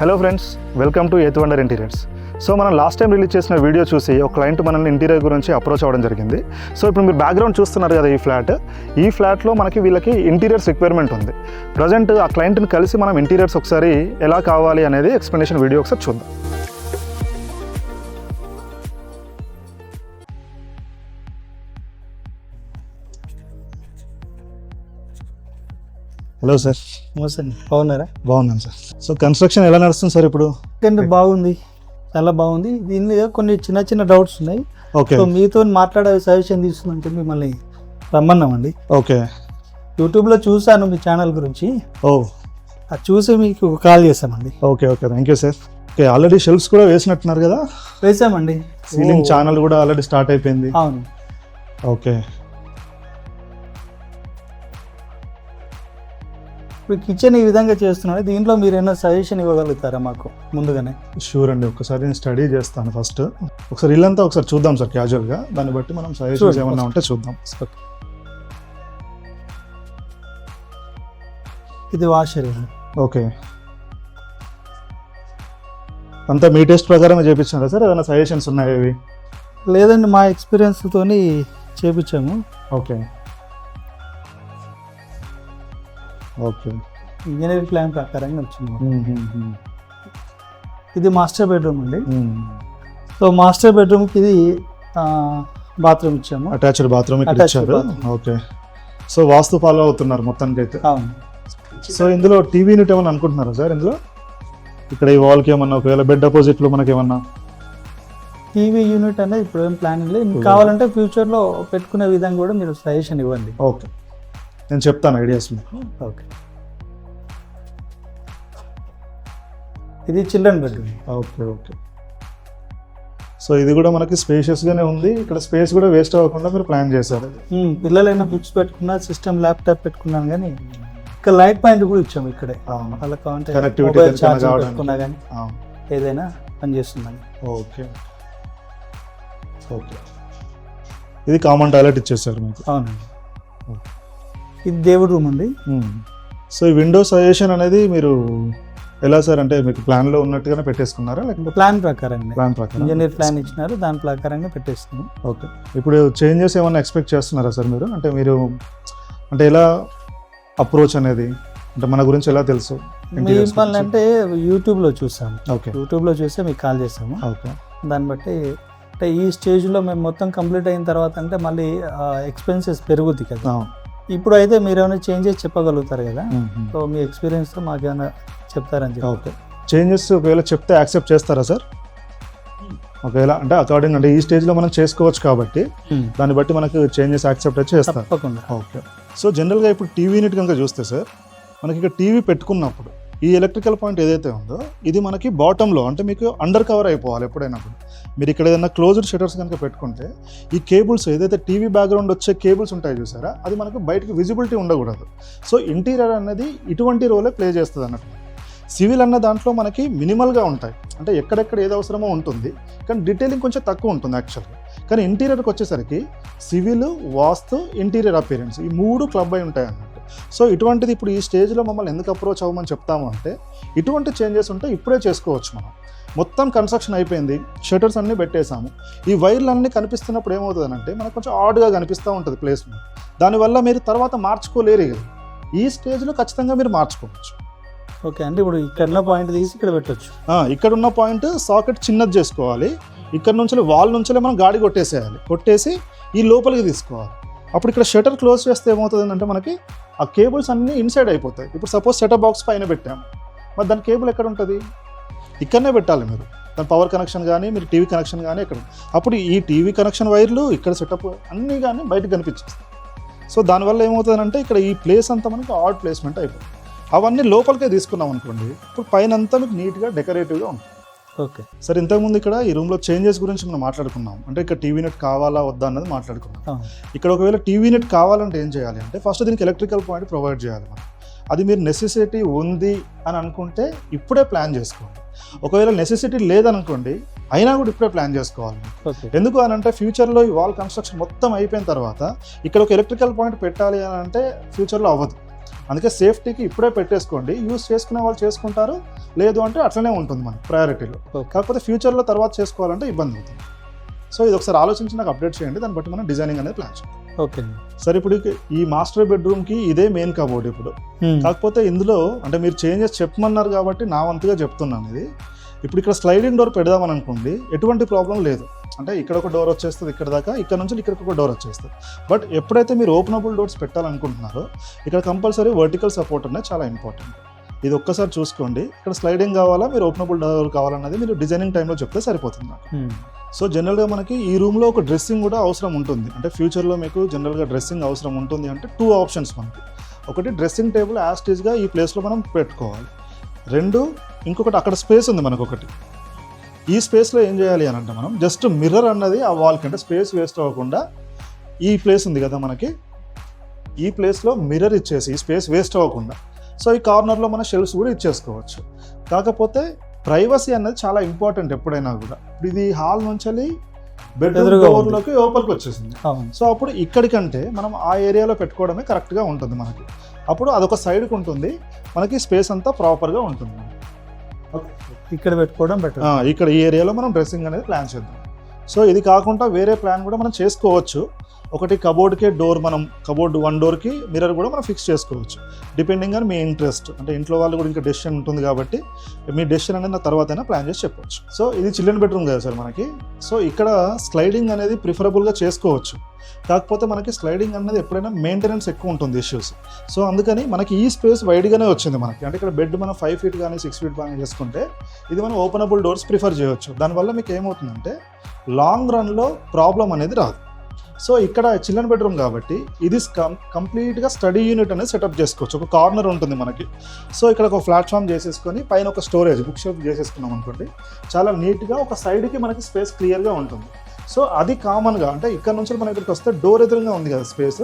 Hello friends welcome to eighth wonder interiors so మనం last time release చేసిన video చూసి ఒక క్లయింట్ మనల్ని ఇంటీరియర్ గురించి అప్రోచ్ అవ్వడం జరిగింది. సో ఇప్పుడు మీరు బ్యాక్గ్రౌండ్ చూస్తున్నారు కదా ఈ ఫ్లాట్ ఈ ఫ్లాట్లో మనకి వీళ్ళకి ఇంటీరియర్స్ రిక్వైర్మెంట్ ఉంది. ప్రజెంట్ ఆ క్లయింట్ని కలిసి మనం ఇంటీరియర్స్ ఒకసారి ఎలా కావాలి అనేది ఎక్స్ప్లెనేషన్ వీడియో ఒకసారి చూద్దాం. హలో సార్ మోసండి బాగున్నారా? బాగున్నాను సార్ సో కన్స్ట్రక్షన్ ఎలా నడుస్తుంది సార్ ఇప్పుడు? ఎందుకంటే బాగుంది. చాలా బాగుంది. దీని మీద కొన్ని చిన్న చిన్న డౌట్స్ ఉన్నాయి. ఓకే సో మీతో మాట్లాడే సజెషన్ తీసుకుంటే మిమ్మల్ని రమ్మన్నామండి. ఓకే యూట్యూబ్లో చూశాను మీ ఛానల్ గురించి. ఓ అది చూసి మీకు కాల్ చేశామండి. Okay okay thank you sir okay already shelves కూడా వేసినట్టున్నారు కదా? వేసామండి. సీలింగ్ ఛానల్ కూడా ఆల్రెడీ స్టార్ట్ అయిపోయింది. అవును. ఓకే ఇప్పుడు కిచెన్ ఈ విధంగా చేస్తున్నాడు. దీంట్లో మీరు ఏమైనా సజెషన్ ఇవ్వగలుగుతారా మాకు? ముందుగానే. షూర్ అండి. ఒకసారి నేను స్టడీ చేస్తాను ఫస్ట్ ఒకసారి ఇల్లంతా ఒకసారి చూద్దాం సార్ క్యాజువల్గా దాన్ని బట్టి మనం సజెషన్స్. ఏమన్నా ఉంటే చూద్దాం. ఇది వాషర్ ఓకే అంతా మీ టెస్ట్ ప్రకారమే చేపించారా సార్? ఏదైనా సజెషన్స్ ఉన్నాయా లేదండి మా ఎక్స్పీరియన్స్తోని చేపించాము. Okay okay. ఇంజనీరింగ్ ప్లాన్ ప్రకారంగా వచ్చింది. ఇది మాస్టర్ బెడ్రూమ్ అండి. సో మాస్టర్ బెడ్రూమ్కి ఇది బాత్రూమ్ ఇచ్చాము. అటాచ్డ్ బాత్రూమ్ ఇక్కడ ఇచ్చారు. ఓకే. సో వాస్తు ఫాలో అవుతున్నారు మొత్తానికి అయితే. సో ఇందులో టీవీ యూనిట్ ఏమన్నా అనుకుంటున్నారా సార్ ఇందులో? ఇక్కడ ఈ వాల్కి ఏమన్నా ఒకవేళ బెడ్ అపోజిట్లో మనకి ఏమన్నా? టీవీ యూనిట్ అనేది ఇప్పుడు ఏం ప్లానింగ్ లేదు కావాలంటే ఫ్యూచర్లో పెట్టుకునే విధంగా కూడా మీరు సజెషన్ ఇవ్వండి. ఓకే. నేను చెప్తాను ఐడియాస్ మీకు. ఓకే. ఇది children bedroom. Okay okay. So ఇది కూడా మనకి స్పేషియస్గానే ఉంది. ఇక్కడ స్పేస్ కూడా వేస్ట్ అవ్వకుండా మీరు ప్లాన్ చేశారు. పిల్లలైనా బుక్స్ పెట్టుకున్నా సిస్టమ్ ల్యాప్టాప్ పెట్టుకున్నాను కానీ ఇక్కడ లైట్ పాయింట్ కూడా ఇచ్చాము ఇక్కడే. ఛార్జింగ్ కావడానికి. పెట్టుకున్నా కానీ. ఏదైనా పనిచేస్తుందని ఓకే. ఓకే. ఇది కామన్ టాయిలెట్ ఇచ్చేసారు మీకు. అవునండి. ఇది దేవుడు రూమ్ అండి. సో ఈ విండో సజెషన్ అనేది మీరు ఎలా సార్ అంటే మీకు ప్లాన్లో ఉన్నట్టుగానే పెట్టేసుకున్నారా? లేకపోతే ప్లాన్ ప్రకారంగా. ప్లాన్ ప్రకారం. ఇంజనీర్ ప్లాన్ ఇచ్చినారు దాని ప్రకారంగా పెట్టేస్తున్నాం ఓకే. ఇప్పుడు చేంజెస్ ఏమన్నా ఎక్స్పెక్ట్ చేస్తున్నారా సార్ మీరు? అంటే మీరు అంటే ఎలా అప్రోచ్ అనేది? అంటే మన గురించి ఎలా తెలుసు? మిమ్మల్ని. అంటే యూట్యూబ్లో చూసాము. ఓకే. యూట్యూబ్లో చూస్తే మీకు కాల్ చేసాము. ఓకే. దాన్ని బట్టి అంటే ఈ స్టేజ్లో మేము మొత్తం కంప్లీట్ అయిన తర్వాత అంటే మళ్ళీ ఎక్స్పెన్సెస్ పెరుగుద్ది కదా. ఇప్పుడు అయితే మీరు ఏమైనా చేంజెస్ చెప్పగలుగుతారు కదా? సో మీ ఎక్స్పీరియన్స్తో మాకు ఏమైనా చెప్తారని చెప్పి. ఓకే. చేంజెస్ ఒకవేళ చెప్తే యాక్సెప్ట్ చేస్తారా సార్? ఒకవేళ అంటే అకార్డింగ్ అంటే ఈ స్టేజ్లో మనం చేసుకోవచ్చు కాబట్టి దాన్ని బట్టి మనకు చేంజెస్ యాక్సెప్ట్ అయితే తప్పకుండా. ఓకే. సో జనరల్గా ఇప్పుడు టీవీ యూనిట్ కనుక చూస్తే సార్ మనకి ఇక్కడ టీవీ పెట్టుకున్నప్పుడు ఈ ఎలక్ట్రికల్ పాయింట్ ఏదైతే ఉందో ఇది మనకి బాటంలో అంటే మీకు అండర్ కవర్ అయిపోవాలి ఎప్పుడైనా కూడా. మీరు ఇక్కడ ఏదైనా క్లోజ్డ్ షటర్స్ కనుక పెట్టుకుంటే ఈ కేబుల్స్ ఏదైతే టీవీ బ్యాక్గ్రౌండ్ వచ్చే కేబుల్స్ ఉంటాయి చూసారా అది మనకు బయటకు విజిబిలిటీ ఉండకూడదు. సో ఇంటీరియర్ అనేది ఇటువంటి రోలే ప్లే చేస్తుంది అన్నట్టు. సివిల్ అన్న దాంట్లో మనకి మినిమల్గా ఉంటాయి. అంటే ఎక్కడెక్కడ ఏది అవసరమో ఉంటుంది కానీ డీటెయిలింగ్ కొంచెం తక్కువ ఉంటుంది యాక్చువల్గా కానీ ఇంటీరియర్కి వచ్చేసరికి సివిల్ వాస్తు ఇంటీరియర్ అపీరెన్స్ ఈ మూడు క్లబ్ అయి ఉంటాయి అన్నమాట సో ఇటువంటిది ఇప్పుడు ఈ స్టేజ్లో మమ్మల్ని ఎందుకు అప్రోచ్ అవ్వమని చెప్తాము అంటే ఇటువంటి చేంజెస్ ఉంటే ఇప్పుడే చేసుకోవచ్చు మనం. మొత్తం కన్స్ట్రక్షన్ అయిపోయింది షటర్స్ అన్నీ పెట్టేశాము. ఈ వైర్లు అన్నీ కనిపిస్తున్నప్పుడు ఏమవుతుంది అంటే మనకు కొంచెం ఆడ్గా కనిపిస్తూ ఉంటుంది ప్లేస్మెంట్. దానివల్ల మీరు తర్వాత మార్చుకోలేరు ఇక. ఈ స్టేజ్లో ఖచ్చితంగా మీరు మార్చుకోవచ్చు. ఓకే అంటే ఇప్పుడు ఇక్కడ పాయింట్ తీసి ఇక్కడ పెట్టొచ్చు. ఇక్కడ ఉన్న పాయింట్ సాకెట్ చిన్నది చేసుకోవాలి. ఇక్కడ నుంచి వాల్ నుంచి మనం గాడి కొట్టేసేయాలి. కొట్టేసి ఈ లోపలికి తీసుకోవాలి. అప్పుడు ఇక్కడ షటర్ క్లోజ్ చేస్తే ఏమవుతుంది అంటే మనకి ఆ కేబుల్స్ అన్నీ ఇన్సైడ్ అయిపోతాయి. ఇప్పుడు సపోజ్ సెటప్ బాక్స్ పైన పెట్టాము మరి దాని కేబుల్ ఎక్కడ ఉంటుంది? ఇక్కడనే పెట్టాలి మీరు. దాని పవర్ కనెక్షన్ కానీ మీరు టీవీ కనెక్షన్ కానీ ఇక్కడ అప్పుడు ఈ టీవీ కనెక్షన్ వైర్లు ఇక్కడ సెటప్ అన్నీ కానీ బయటకు కనిపించేస్తాయి. సో దానివల్ల ఏమవుతుందంటే ఇక్కడ ఈ ప్లేస్ అంతా మనకి ఆడ్ ప్లేస్మెంట్ అయిపోతుంది. అవన్నీ లోపలికే తీసుకున్నాం అనుకోండి ఇప్పుడు పైన అంతా మీకు నీట్గా డెకరేటివ్గా ఉంటుంది. ఓకే. సరే ఇంతకుముందు ఇక్కడ ఈ రూమ్లో చేంజెస్ గురించి మనం మాట్లాడుకున్నాం. అంటే ఇక్కడ టీవీ నెట్ కావాలా వద్దా అన్నది మాట్లాడుకున్నాం. ఇక్కడ ఒకవేళ టీవీ నెట్ కావాలంటే ఏం చేయాలి అంటే ఫస్ట్ దీనికి ఎలక్ట్రికల్ పాయింట్ ప్రొవైడ్ చేయాలి మనం. అది మీరు నెసెసిటీ ఉంది అని అనుకుంటే ఇప్పుడే ప్లాన్ చేసుకోండి. ఒకవేళ నెసెసిటీ లేదనుకోండి అయినా కూడా ఇప్పుడే ప్లాన్ చేసుకోవాలి ఎందుకు అని అంటే ఫ్యూచర్లో ఈ వాల్ కన్స్ట్రక్షన్ మొత్తం అయిపోయిన తర్వాత ఇక్కడ ఒక ఎలక్ట్రికల్ పాయింట్ పెట్టాలి అని అంటే ఫ్యూచర్లో అవ్వదు. అందుకే సేఫ్టీకి ఇప్పుడే పెట్టేసుకోండి. యూస్ చేసుకునే వాళ్ళు చేసుకుంటారు. లేదు అంటే అట్లనే ఉంటుంది మనకి ప్రయారిటీలో. కాకపోతే ఫ్యూచర్లో తర్వాత చేసుకోవాలంటే ఇబ్బంది అవుతుంది. సో ఇది ఒకసారి ఆలోచించి నాకు అప్డేట్ చేయండి. దాన్ని బట్టి మనం డిజైనింగ్ అనేది ప్లాన్ చేయాలి ఓకే సరే ఇప్పుడు ఈ మాస్టర్ బెడ్రూమ్కి ఇదే మెయిన్ కబోర్డ్ ఇప్పుడు. కాకపోతే ఇందులో అంటే మీరు చేంజెస్ చెప్పమన్నారు కాబట్టి నా వంతుగా చెప్తున్నాను ఇది. ఇప్పుడు ఇక్కడ స్లైడింగ్ డోర్ పెడదామని అనుకోండి ఎటువంటి ప్రాబ్లం లేదు. అంటే ఇక్కడ ఒక డోర్ వచ్చేస్తుంది ఇక్కడ దాకా ఇక్కడ నుంచి ఇక్కడికి ఒక డోర్ వచ్చేస్తుంది. బట్ ఎప్పుడైతే మీరు ఓపెనబుల్ డోర్స్ పెట్టాలనుకుంటున్నారో ఇక్కడ కంపల్సరీ వర్టికల్ సపోర్ట్ అనేది చాలా ఇంపార్టెంట్ ఇది ఒక్కసారి చూసుకోండి. ఇక్కడ స్లైడింగ్ కావాలా మీరు ఓపెనబుల్ డోర్ కావాలన్నది మీరు డిజైనింగ్ టైంలో చెప్తే సరిపోతుంది నాకు. సో జనరల్గా మనకి ఈ రూమ్లో ఒక డ్రెస్సింగ్ కూడా అవసరం ఉంటుంది. అంటే ఫ్యూచర్లో మీకు జనరల్గా డ్రెస్సింగ్ అవసరం ఉంటుంది అంటే టూ ఆప్షన్స్ మనకి. ఒకటి డ్రెస్సింగ్ టేబుల్ యాస్టీస్గా ఈ ప్లేస్లో మనం పెట్టుకోవాలి. రెండు ఇంకొకటి అక్కడ స్పేస్ ఉంది మనకు ఒకటి ఈ స్పేస్లో ఏం చేయాలి అని అంటే మనం జస్ట్ మిర్రర్ అన్నది ఆ వాల్కి అంటే స్పేస్ వేస్ట్ అవ్వకుండా ఈ ప్లేస్ ఉంది కదా మనకి ఈ ప్లేస్లో మిర్రర్ ఇచ్చేసి ఈ స్పేస్ వేస్ట్ అవ్వకుండా. సో ఈ కార్నర్లో మన షెల్ఫ్స్ కూడా ఇచ్చేసుకోవచ్చు. కాకపోతే ప్రైవసీ అనేది చాలా ఇంపార్టెంట్ ఎప్పుడైనా కూడా. ఇప్పుడు ఇది హాల్ నుంచి బెడ్రూమ్. డోర్లోకి లోపలికి వచ్చేసింది. సో అప్పుడు ఇక్కడికంటే మనం ఆ ఏరియాలో పెట్టుకోవడమే కరెక్ట్గా ఉంటుంది మనకి. అప్పుడు అదొక సైడ్కి ఉంటుంది. మనకి స్పేస్ అంతా ప్రాపర్గా ఉంటుంది. ఇక్కడ పెట్టుకోవడం బెటర్ ఇక్కడ ఈ ఏరియాలో మనం డ్రెస్సింగ్ అనేది ప్లాన్ చేద్దాం. సో ఇది కాకుండా వేరే ప్లాన్ కూడా మనం చేసుకోవచ్చు. ఒకటి కబోర్డ్కే డోర్ మనం కబోర్డ్ వన్ డోర్కి మిర్రర్ కూడా మనం ఫిక్స్ చేసుకోవచ్చు. డిపెండింగ్ ఆన్ మీ ఇంట్రెస్ట్ అంటే ఇంట్లో వాళ్ళు కూడా ఇంకా డెసిషన్ ఉంటుంది కాబట్టి మీ డెసిషన్ అనేది నా తర్వాత అయినా ప్లాన్ చేసి చెప్పొచ్చు. సో ఇది చిల్డ్రన్ బెడ్రూమ్ కదా సార్ మనకి. సో ఇక్కడ స్లైడింగ్ అనేది ప్రిఫరబుల్గా చేసుకోవచ్చు. కాకపోతే మనకి స్లైడింగ్ అనేది ఎప్పుడైనా మెయింటెనెన్స్ ఎక్కువ ఉంటుంది ఇష్యూస్ సో అందుకని మనకి ఈ స్పేస్ వైడ్గానే వచ్చింది మనకి. అంటే ఇక్కడ బెడ్ మనం ఫైవ్ ఫీట్ కానీ సిక్స్ ఫీట్ కానీ చేసుకుంటే ఇది మనం ఓపెనబుల్ డోర్స్ ప్రిఫర్ చేయొచ్చు. దానివల్ల మీకు ఏమవుతుందంటే లాంగ్ రన్లో ప్రాబ్లం అనేది రాదు. సో ఇక్కడ చిల్డ్రన్ బెడ్రూమ్ కాబట్టి ఇది కం కంప్లీట్గా స్టడీ యూనిట్ అనేది సెటప్ చేసుకోవచ్చు. ఒక కార్నర్ ఉంటుంది మనకి. సో ఇక్కడ ఒక ప్లాట్ఫామ్ చేసేసుకొని పైన ఒక స్టోరేజ్ బుక్ షెల్ఫ్ చేసేసుకున్నాం అనుకోండి. చాలా నీట్గా ఒక సైడ్కి మనకి స్పేస్ క్లియర్గా ఉంటుంది. సో అది కామన్గా అంటే ఇక్కడ నుంచి మనం ఇక్కడికి వస్తే డోర్ ఎదురుగా ఉంది కదా స్పేస్.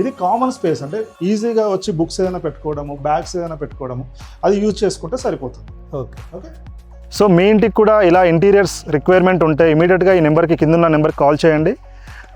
ఇది కామన్ స్పేస్ అంటే ఈజీగా వచ్చి బుక్స్ ఏదైనా పెట్టుకోవడము బ్యాగ్స్ ఏదైనా పెట్టుకోవడము అది యూజ్ చేసుకుంటే సరిపోతుంది. ఓకే. ఓకే? సో మీ ఇంటికి కూడా ఇలా ఇంటీరియర్స్ రిక్వైర్మెంట్ ఉంటే ఇమీడియట్గా ఈ నెంబర్కి కింద ఉన్న నెంబర్కి కాల్ చేయండి.